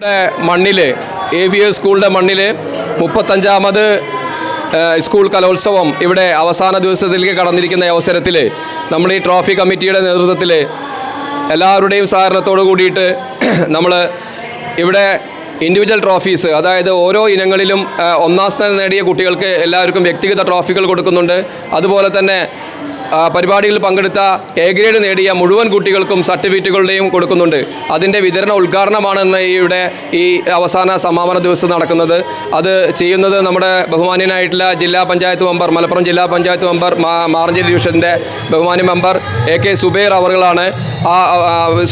ഇവിടെ മണ്ണിൽ A V S സ്കൂളിന്റെ മണ്ണിൽ മുപ്പത്തഞ്ചാമത് സ്കൂൾ കലോത്സവം ഇവിടെ അവസാന ദിവസത്തിലേക്ക് കടന്നിരിക്കുന്ന അവസരത്തിൽ നമ്മൾ ഈ ട്രോഫി കമ്മിറ്റിയുടെ നേതൃത്വത്തിൽ എല്ലാവരുടെയും സഹകരണത്തോട് കൂടിയിട്ട് നമ്മൾ ഇവിടെ ഇൻഡിവിജ്വൽ ട്രോഫീസ് അതായത് ഓരോ ഇനങ്ങളിലും ഒന്നാം സ്ഥാനം നേടിയ കുട്ടികൾക്ക് എല്ലാവർക്കും വ്യക്തിഗത ട്രോഫികൾ കൊടുക്കുന്നുണ്ട്. അതുപോലെ തന്നെ പരിപാടിയിൽ പങ്കെടുത്ത എ ഗ്രേഡ് നേടിയ മുഴുവൻ കുട്ടികൾക്കും സർട്ടിഫിക്കറ്റുകളുടെയും കൊടുക്കുന്നുണ്ട്. അതിന്റെ വിതരണ ഉദ്ഘാടനമാണ് ഇന്ന് ഇവിടെ ഈ അവസാന സമാപന ദിവസം നടക്കുന്നത്. അത് ചെയ്യുന്നത് നമ്മുടെ ബഹുമാന്യനായിട്ടുള്ള ജില്ലാ പഞ്ചായത്ത് മെമ്പർ മലപ്പുറം ജില്ലാ പഞ്ചായത്ത് മെമ്പർ മാറഞ്ചേരി ഡിവിഷന്റെ ബഹുമാന്യ മെമ്പർ എ കെ സുബൈർ അവറുകളാണ്. ആ,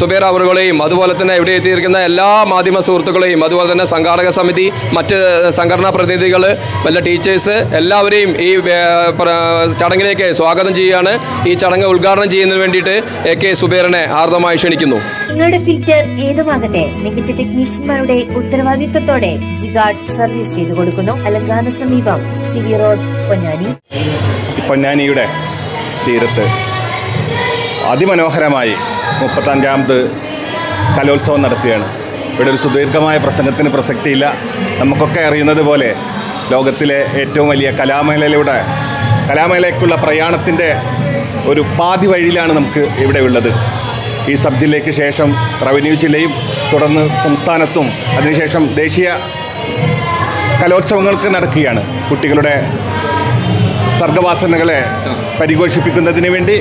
സുബൈർ അവറുകളെയും അതുപോലെ തന്നെ ഇവിടെ എത്തിയിരിക്കുന്ന എല്ലാ മാധ്യമ സുഹൃത്തുക്കളെയും അതുപോലെ തന്നെ സംഘാടക സമിതി മറ്റ് സംഘടനാ പ്രതിനിധികൾ വല്ല ടീച്ചേഴ്സ് എല്ലാവരെയും ഈ ചടങ്ങിലേക്ക് സ്വാഗതം ചെയ്യുകയാണ്. ഈ ചടങ്ങ് ഉദ്ഘാടനം ചെയ്യുന്നതിന് വേണ്ടിയിട്ട് എ കെ സുബേറിനെ ആർദ്രമായി ക്ഷണിക്കുന്നു. നിങ്ങളുടെ ഫിൽറ്റർ ഏതുമാകട്ടെ മികച്ച ടെക്നീഷ്യന്മാരുടെ ഉത്തരവാദിത്തത്തോടെ ജിഗാർഡ് സർവീസ് ചെയ്തു കൊടുക്കുന്നു. അലങ്കാന സമീപം സിവി റോഡ് പൊന്നാനി. പൊന്നാനിയുടെ തീരത്ത് അതിമനോഹരമായി മുപ്പത്തഞ്ചാമത് കലോത്സവം നടത്തുകയാണ്. ഇവിടെ ഒരു സുദീർഘമായ പ്രസംഗത്തിന് പ്രസക്തിയില്ല. നമുക്കൊക്കെ അറിയുന്നത് പോലെ ലോകത്തിലെ ഏറ്റവും വലിയ കലാമേളയിലൂടെ കലാമേളയ്ക്കുള്ള പ്രയാണത്തിന്റെ ഒരു പാതി വഴിയിലാണ് നമുക്ക് ഇവിടെ ഉള്ളത്. ഈ സബ് ജില്ലയ്ക്ക് ശേഷം റവന്യൂ ജില്ലയും തുടർന്ന് സംസ്ഥാനത്തും അതിനുശേഷം ദേശീയ കലോത്സവങ്ങൾക്ക് നടക്കുകയാണ്. കുട്ടികളുടെ സർഗവാസനകളെ പരിഘോഷിപ്പിക്കുന്നതിന് വേണ്ടി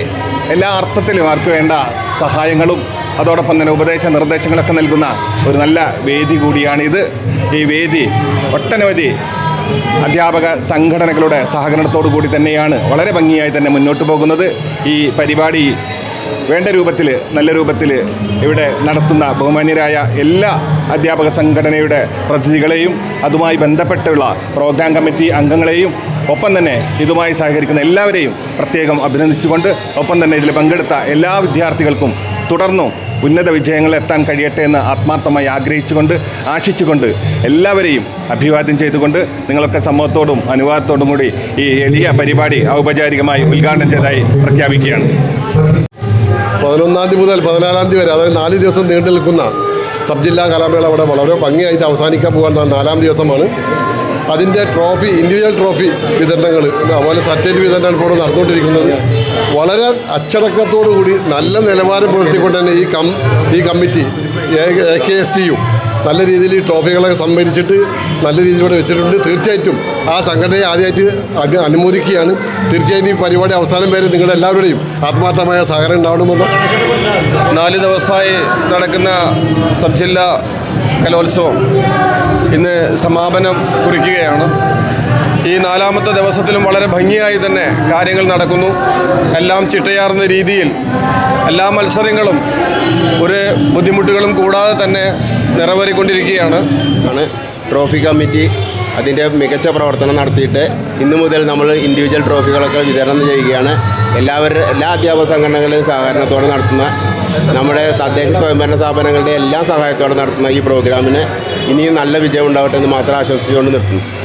എല്ലാ അർത്ഥത്തിലും അവർക്ക് വേണ്ട സഹായങ്ങളും അതോടൊപ്പം തന്നെ ഉപദേശ നിർദ്ദേശങ്ങളൊക്കെ നൽകുന്ന ഒരു നല്ല വേദി കൂടിയാണിത്. ഈ വേദി ഒട്ടനവധി അധ്യാപക സംഘടനകളുടെ സഹകരണത്തോടു കൂടി തന്നെയാണ് വളരെ ഭംഗിയായി തന്നെ മുന്നോട്ട് പോകുന്നത്. ഈ പരിപാടി വേണ്ട രൂപത്തിൽ നല്ല രൂപത്തിൽ ഇവിടെ നടത്തുന്ന ബഹുമാന്യരായ എല്ലാ അധ്യാപക സംഘടനയുടെ പ്രതിനിധികളെയും അതുമായി ബന്ധപ്പെട്ടുള്ള പ്രോഗ്രാം കമ്മിറ്റി അംഗങ്ങളെയും ഒപ്പം തന്നെ ഇതുമായി സഹകരിക്കുന്ന എല്ലാവരെയും പ്രത്യേകം അഭിനന്ദിച്ചുകൊണ്ട് ഒപ്പം തന്നെ ഇതിൽ പങ്കെടുത്ത എല്ലാ വിദ്യാർത്ഥികൾക്കും തുടർന്നും ഉന്നത വിജയങ്ങളിൽ എത്താൻ കഴിയട്ടെ എന്ന് ആത്മാർത്ഥമായി ആഗ്രഹിച്ചുകൊണ്ട് ആശിച്ചുകൊണ്ട് എല്ലാവരെയും അഭിവാദ്യം ചെയ്തുകൊണ്ട് നിങ്ങളൊക്കെ സമൂഹത്തോടും അനുവാദത്തോടും കൂടി ഈ എളിയ പരിപാടി ഔപചാരികമായി ഉദ്ഘാടനം ചെയ്തതായി പ്രഖ്യാപിക്കുകയാണ്. പതിനൊന്നാം തീയതി മുതൽ പതിനാലാം തീയതി വരെ അതായത് നാല് ദിവസം നീണ്ടു നിൽക്കുന്ന സബ് ജില്ലാ കലാമേള അവിടെ വളരെ ഭംഗിയായിട്ട് അവസാനിക്കാൻ പോകുന്ന നാലാം ദിവസമാണ്. അതിന്റെ ട്രോഫി ഇൻഡിവിജ്വൽ ട്രോഫി വിതരണങ്ങൾ അതുപോലെ സർട്ടിഫിക്കറ്റ് വിതരണങ്ങൾ ഇപ്പോൾ നടന്നുകൊണ്ടിരിക്കുന്നത്. വളരെ അച്ചടക്കത്തോടു കൂടി നല്ല നിലവാരം പുലർത്തിക്കൊണ്ട് തന്നെ ഈ കം ഈ കമ്മിറ്റി എ കെ എസ് ടിയും നല്ല രീതിയിൽ ഈ ട്രോഫികളൊക്കെ സംഭരിച്ചിട്ട് നല്ല രീതിയിൽ വെച്ചിട്ടുണ്ട്. തീർച്ചയായിട്ടും ആ സംഘടനയെ ആദ്യമായിട്ട് അനു അനുമോദിക്കുകയാണ്. തീർച്ചയായിട്ടും ഈ പരിപാടി അവസാനം വരെ നിങ്ങളുടെ എല്ലാവരുടെയും ആത്മാർത്ഥമായ സഹകരണം ഉണ്ടാവണമെന്ന് നാല് ദിവസമായി നടക്കുന്ന സബ് ജില്ലാ കലോത്സവം ഇന്ന് സമാപനം കുറിക്കുകയാണ്. ഈ നാലാമത്തെ ദിവസത്തിലും വളരെ ഭംഗിയായി തന്നെ കാര്യങ്ങൾ നടക്കുന്നു. എല്ലാം ചിട്ടയാർന്ന രീതിയിൽ എല്ലാ മത്സരങ്ങളും ഒരു ബുദ്ധിമുട്ടുകളും കൂടാതെ തന്നെ നിറവേറിക്കൊണ്ടിരിക്കുകയാണ്. ആണ് ട്രോഫി കമ്മിറ്റി അതിന്റെ മികച്ച പ്രവർത്തനം നടത്തിയിട്ട് ഇന്നു മുതൽ നമ്മൾ ഇൻഡിവിജ്വൽ ട്രോഫികളൊക്കെ വിതരണം ചെയ്യുകയാണ്. എല്ലാവരുടെ എല്ലാ അധ്യാപക സംഘടനകളുടെയും സഹകരണത്തോടെ നടത്തുന്ന നമ്മുടെ തദ്ദേശ സ്വയംഭരണ സ്ഥാപനങ്ങളുടെ എല്ലാ സഹായത്തോടെ നടത്തുന്ന ഈ പ്രോഗ്രാമിന് ഇനിയും നല്ല വിജയം ഉണ്ടാവട്ടെ എന്ന് മാത്രം ആശംസിച്ചുകൊണ്ട് നിർത്തുന്നു.